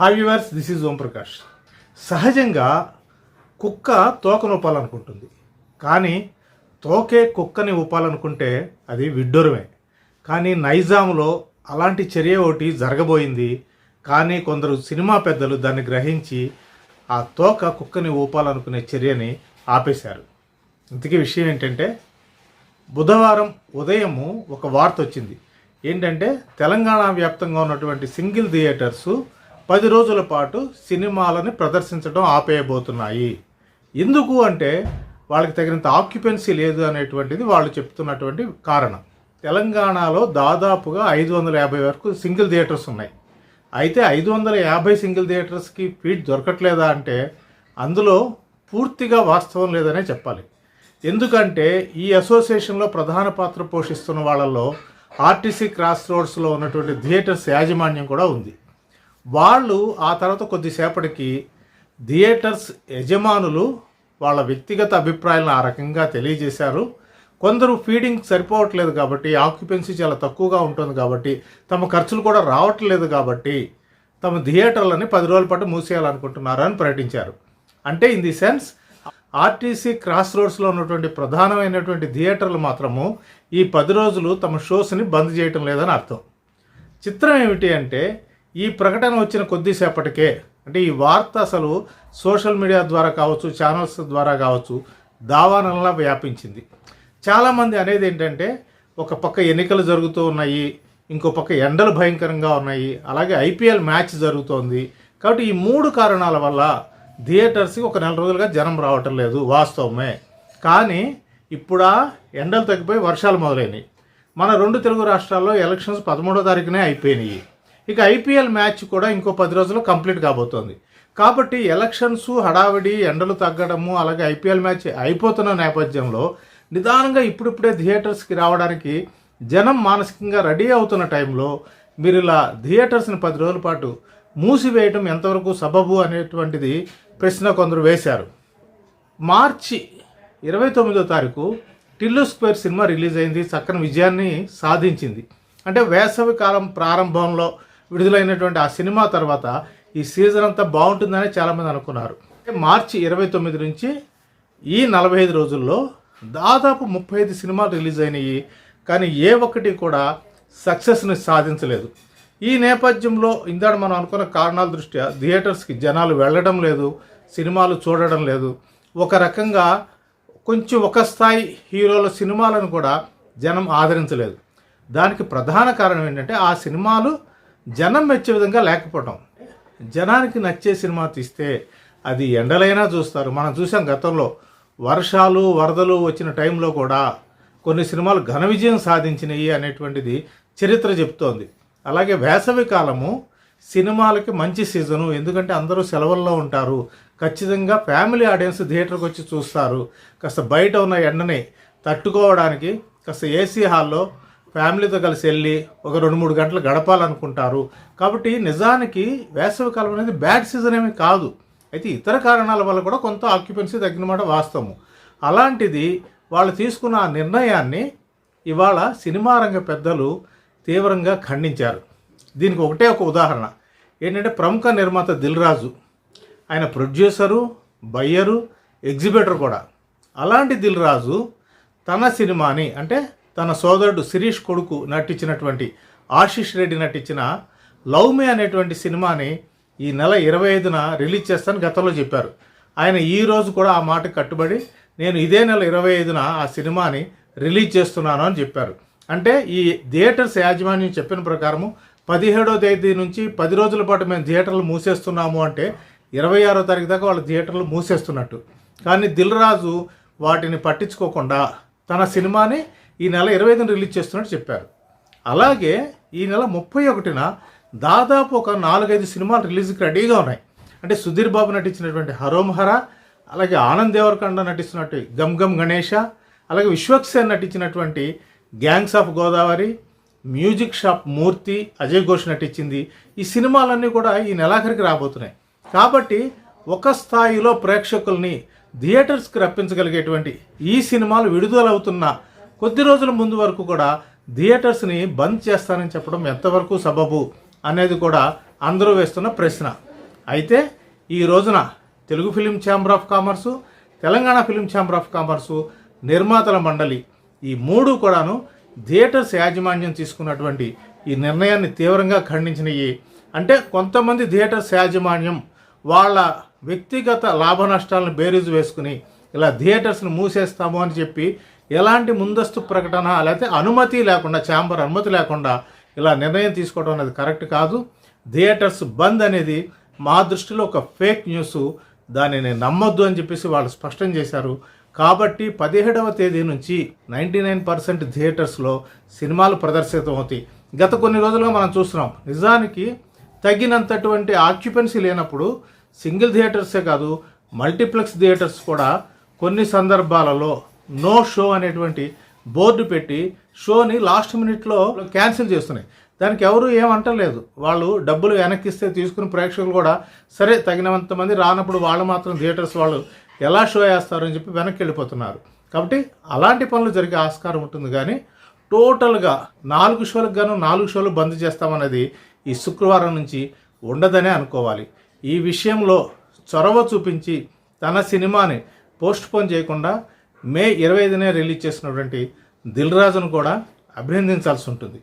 Hi viewers this is Om Prakash. సహజంగా కుక్క తోకను ఊపాలనుకుంటుంది కానీ తోకే కుక్కని ఊపాలనుకుంటే అది విడ్డూరమే. కానీ నైజాంలో అలాంటి చర్య ఒకటి జరగబోయింది. కానీ కొందరు సినిమా పెద్దలు దాన్ని గ్రహించి ఆ తోక కుక్కని ఊపాలనుకునే చర్యని ఆపేశారు. ఇంతకీ విషయం ఏంటంటే బుధవారం ఉదయము ఒక వార్త వచ్చింది. ఏంటంటే తెలంగాణ వ్యాప్తంగా ఉన్నటువంటి సింగిల్ థియేటర్స్ పది రోజుల పాటు సినిమాలని ప్రదర్శించడం ఆపేయబోతున్నాయి. ఎందుకు అంటే వాళ్ళకి తగినంత ఆక్యుపెన్సీ లేదు అనేటువంటిది వాళ్ళు చెప్తున్నటువంటి కారణం. తెలంగాణలో దాదాపుగా ఐదు వందల యాభై వరకు సింగిల్ థియేటర్స్ ఉన్నాయి. అయితే ఐదు వందల యాభై సింగిల్ థియేటర్స్కి ఫీట్ దొరకట్లేదా అంటే అందులో పూర్తిగా వాస్తవం లేదనే చెప్పాలి. ఎందుకంటే ఈ అసోసియేషన్లో ప్రధాన పాత్ర పోషిస్తున్న వాళ్ళల్లో ఆర్టీసీ క్రాస్ రోడ్స్లో ఉన్నటువంటి థియేటర్స్ యాజమాన్యం కూడా ఉంది. వాళ్ళు ఆ తర్వాత కొద్దిసేపటికి థియేటర్స్ యజమానులు వాళ్ళ వ్యక్తిగత అభిప్రాయాలను ఆ రకంగా తెలియజేశారు. కొందరు ఫీడింగ్ సరిపోవట్లేదు కాబట్టి ఆక్యుపెన్సీ చాలా తక్కువగా ఉంటుంది కాబట్టి తమ ఖర్చులు కూడా రావట్లేదు కాబట్టి తమ థియేటర్లని పది రోజుల పాటు మూసేయాలనుకుంటున్నారు అని ప్రకటించారు. అంటే in the sense RTC cross రోడ్స్లో ఉన్నటువంటి ప్రధానమైనటువంటి థియేటర్లు మాత్రము ఈ పది రోజులు తమ షోస్ని బంద్ చేయటం లేదని అర్థం. చిత్రం ఏమిటి అంటే ఈ ప్రకటన వచ్చిన కొద్దిసేపటికే అంటే ఈ వార్త అసలు సోషల్ మీడియా ద్వారా కావచ్చు ఛానల్స్ ద్వారా కావచ్చు దావానంలా వ్యాపించింది. చాలామంది అనేది ఏంటంటే ఒక పక్క ఎన్నికలు జరుగుతూ ఉన్నాయి ఇంకో పక్క ఎండలు భయంకరంగా ఉన్నాయి అలాగే ఐపీఎల్ మ్యాచ్ జరుగుతోంది. కాబట్టి ఈ మూడు కారణాల వల్ల థియేటర్స్కి ఒక నెల రోజులుగా జనం రావటం లేదు వాస్తవమే. కానీ ఇప్పుడా ఎండలు తగ్గిపోయి వర్షాలు మొదలైనవి మన రెండు తెలుగు రాష్ట్రాల్లో ఎలక్షన్స్ పదమూడో తారీఖునే అయిపోయినాయి. ఇక ఐపీఎల్ మ్యాచ్ కూడా ఇంకో పది రోజుల్లో కంప్లీట్ కాబోతోంది. కాబట్టి ఎలక్షన్స్ హడావిడి ఎండలు తగ్గడము అలాగే ఐపీఎల్ మ్యాచ్ అయిపోతున్న నేపథ్యంలో నిదానంగా ఇప్పుడిప్పుడే థియేటర్స్కి రావడానికి జనం మానసికంగా రెడీ అవుతున్న టైంలో మీరు ఇలా థియేటర్స్ని పది రోజుల పాటు మూసివేయటం ఎంతవరకు సబబు అనేటువంటిది ప్రశ్న కొందరు వేశారు. మార్చి ఇరవై తొమ్మిదో తారీఖు టిల్లు స్క్వేర్ సినిమా రిలీజ్ అయింది. చక్కని విజయాన్ని సాధించింది. అంటే వేసవి కాలం ప్రారంభంలో విడుదలైనటువంటి ఆ సినిమా తర్వాత ఈ సీజన్ అంతా బాగుంటుందని చాలామంది అనుకున్నారు. మార్చి ఇరవై తొమ్మిది నుంచి ఈ నలభై ఐదు రోజుల్లో దాదాపు ముప్పై ఐదు సినిమాలు రిలీజ్ అయినాయి. కానీ ఏ ఒక్కటి కూడా సక్సెస్ని సాధించలేదు. ఈ నేపథ్యంలో ఇందాక మనం అనుకున్న కారణాల దృష్ట్యా థియేటర్స్కి జనాలు వెళ్ళడం లేదు సినిమాలు చూడడం లేదు. ఒక రకంగా కొంచెం ఒక స్థాయి హీరోల సినిమాలను కూడా జనం ఆదరించలేదు. దానికి ప్రధాన కారణం ఏంటంటే ఆ సినిమాలు జనం మెచ్చే విధంగా లేకపోవడం జనానికి నచ్చే సినిమా తీస్తే అది ఎండలైనా చూస్తారు. మనం చూసాం గతంలో వర్షాలు వరదలు వచ్చిన టైంలో కూడా కొన్ని సినిమాలు ఘన విజయం సాధించినాయి అనేటువంటిది చరిత్ర చెప్తోంది అలాగే వేసవి కాలము సినిమాలకి మంచి సీజను. ఎందుకంటే అందరూ సెలవుల్లో ఉంటారు. ఖచ్చితంగా ఫ్యామిలీ ఆడియన్స్ థియేటర్కి వచ్చి చూస్తారు. కాస్త బయట ఉన్న ఎండని తట్టుకోవడానికి కాస్త ఏసీ హాల్లో ఫ్యామిలీతో కలిసి వెళ్ళి ఒక రెండు మూడు గంటలు గడపాలనుకుంటారు. కాబట్టి నిజానికి వేసవికాలం అనేది బ్యాడ్ సీజన్ ఏమీ కాదు. అయితే ఇతర కారణాల వల్ల కూడా కొంత ఆక్యుపెన్సీ తగ్గినమాట వాస్తవము. అలాంటిది వాళ్ళు తీసుకున్న ఆ నిర్ణయాన్ని ఇవాళ సినిమా రంగ పెద్దలు తీవ్రంగా ఖండించారు. దీనికి ఒకటే ఒక ఉదాహరణ. ఏంటంటే ప్రముఖ నిర్మాత దిల్ రాజు ఆయన ప్రొడ్యూసరు బయ్యరు ఎగ్జిబిటర్ కూడా. అలాంటి దిల్ రాజు తన సినిమాని అంటే తన సోదరుడు శిరీష్ కొడుకు నటించినటువంటి ఆశిష్ రెడ్డి నటించిన లవ్ మీ అనేటువంటి సినిమాని ఈ నెల ఇరవై ఐదున రిలీజ్ చేస్తానని గతంలో చెప్పారు. ఆయన ఈ రోజు కూడా ఆ మాట కట్టుబడి నేను ఇదే నెల ఇరవై ఐదున ఆ సినిమాని రిలీజ్ చేస్తున్నాను అని చెప్పారు. అంటే ఈ థియేటర్స్ యాజమాన్యం చెప్పిన ప్రకారము పదిహేడో తేదీ నుంచి పది రోజుల పాటు మేము థియేటర్లు మూసేస్తున్నాము అంటే ఇరవై ఆరో తారీఖు దాకా వాళ్ళ థియేటర్లు మూసేస్తున్నట్టు. కానీ దిల్ రాజు వాటిని పట్టించుకోకుండా తన సినిమాని ఈ నెల ఇరవై ఐదున రిలీజ్ చేస్తున్నట్టు చెప్పారు. అలాగే ఈ నెల ముప్పై ఒకటిన దాదాపు ఒక నాలుగైదు సినిమాలు రిలీజ్కి రెడీగా ఉన్నాయి. అంటే సుధీర్ బాబు నటించినటువంటి హరోమహర అలాగే ఆనంద్ దేవరకొండ నటిస్తున్నట్టు గమ్ గమ్ గణేష అలాగే విశ్వక్సేన్ నటించినటువంటి gangs of Godavari music shop Murthy Ajay Ghosh నటించింది. ఈ సినిమాలన్నీ కూడా ఈ నెలాఖరికి రాబోతున్నాయి. కాబట్టి ఒక స్థాయిలో ప్రేక్షకుల్ని థియేటర్స్కి రప్పించగలిగేటువంటి ఈ సినిమాలు విడుదలవుతున్న కొద్ది రోజుల ముందు వరకు కూడా థియేటర్స్ని బంద్ చేస్తానని చెప్పడం ఎంతవరకు సబబు అనేది కూడా అందరూ వేస్తున్న ప్రశ్న. అయితే ఈ రోజున Telugu film chamber of commerce Telangana film chamber of commerce నిర్మాతల మండలి ఈ మూడు కూడాను థియేటర్స్ యాజమాన్యం తీసుకున్నటువంటి ఈ నిర్ణయాన్ని తీవ్రంగా ఖండించినవి అంటే కొంతమంది థియేటర్స్ యాజమాన్యం వాళ్ళ వ్యక్తిగత లాభ నష్టాలను బేరీజు వేసుకుని ఇలా థియేటర్స్ని మూసేస్తాము అని చెప్పి ఎలాంటి ముందస్తు ప్రకటన లేకపోతే అనుమతి లేకుండా ఛాంబర్ అనుమతి లేకుండా ఇలా నిర్ణయం తీసుకోవడం అనేది కరెక్ట్ కాదు. థియేటర్స్ బంద్ అనేది మా దృష్టిలో ఒక ఫేక్ న్యూస్. దానిని నమ్మొద్దు అని చెప్పేసి వాళ్ళు స్పష్టం చేశారు. కాబట్టి పదిహేడవ తేదీ నుంచి నైంటీ నైన్ పర్సెంట్ థియేటర్స్లో సినిమాలు ప్రదర్శితం అవుతాయి. గత కొన్ని రోజులుగా మనం చూస్తున్నాం. నిజానికి తగినంతటువంటి ఆక్యుపెన్సీ లేనప్పుడు సింగిల్ థియేటర్సే కాదు మల్టీప్లెక్స్ థియేటర్స్ కూడా కొన్ని సందర్భాలలో నో షో అనేటువంటి బోర్డు పెట్టి షోని లాస్ట్ మినిట్లో క్యాన్సిల్ చేస్తున్నాయి. దానికి ఎవరు ఏమంటలేదు వాళ్ళు డబ్బులు వెనక్కిస్తే తీసుకుని ప్రేక్షకులు కూడా సరే తగినంత మంది రానప్పుడు వాళ్ళు మాత్రం థియేటర్స్ వాళ్ళు ఎలా షో వేస్తారు అని చెప్పి వెనక్కి వెళ్ళిపోతున్నారు. కాబట్టి అలాంటి పనులు జరిగే ఆస్కారం ఉంటుంది కానీ టోటల్గా నాలుగు షోలకు గాను నాలుగు షోలు బంద్ చేస్తామన్నది ఈ శుక్రవారం నుంచి ఉండదనే అనుకోవాలి. ఈ విషయంలో చొరవ చూపించి తన సినిమాని పోస్ట్ పోన్ చేయకుండా మే ఇరవై ఐదునే రిలీజ్ చేసినటువంటి దిల్ రాజును కూడా అభినందించాల్సి ఉంటుంది.